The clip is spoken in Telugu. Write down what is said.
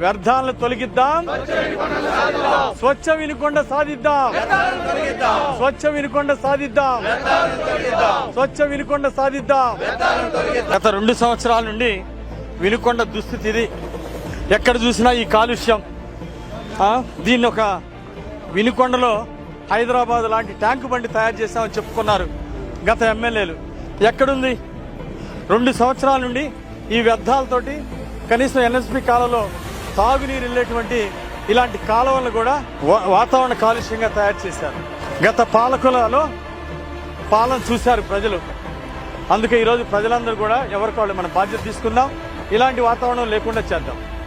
వ్యర్థాలను తొలగిద్దాం. స్వచ్ఛ వినుకొండ సాధిద్దాం. స్వచ్ఛ వినుకొండ సాధిద్దాం. స్వచ్ఛ వినుకొండ సాధిద్దాం. గత రెండు సంవత్సరాల నుండి వినుకొండ దుస్థితి ఇది. ఎక్కడ చూసినా ఈ కాలుష్యం. దీన్ని ఒక వినుకొండలో హైదరాబాద్ లాంటి ట్యాంకు బండి తయారు చేశామని చెప్పుకున్నారు గత ఎమ్మెల్యేలు. ఎక్కడుంది? రెండు సంవత్సరాల నుండి ఈ వ్యర్థాలతోటి కనీసం ఎన్ఎస్పి కాలంలో తాగునీరు వెళ్ళేటువంటి ఇలాంటి కాలువలను కూడా వా- వాతావరణ కాలుష్యంగా తయారు చేశారు. గత పాలకులలో పాలన చూశారు ప్రజలు. అందుకే ఈరోజు ప్రజలందరూ కూడా ఎవరికి వాళ్ళు మన బాధ్యత తీసుకుందాం. ఇలాంటి వాతావరణం లేకుండా చేద్దాం.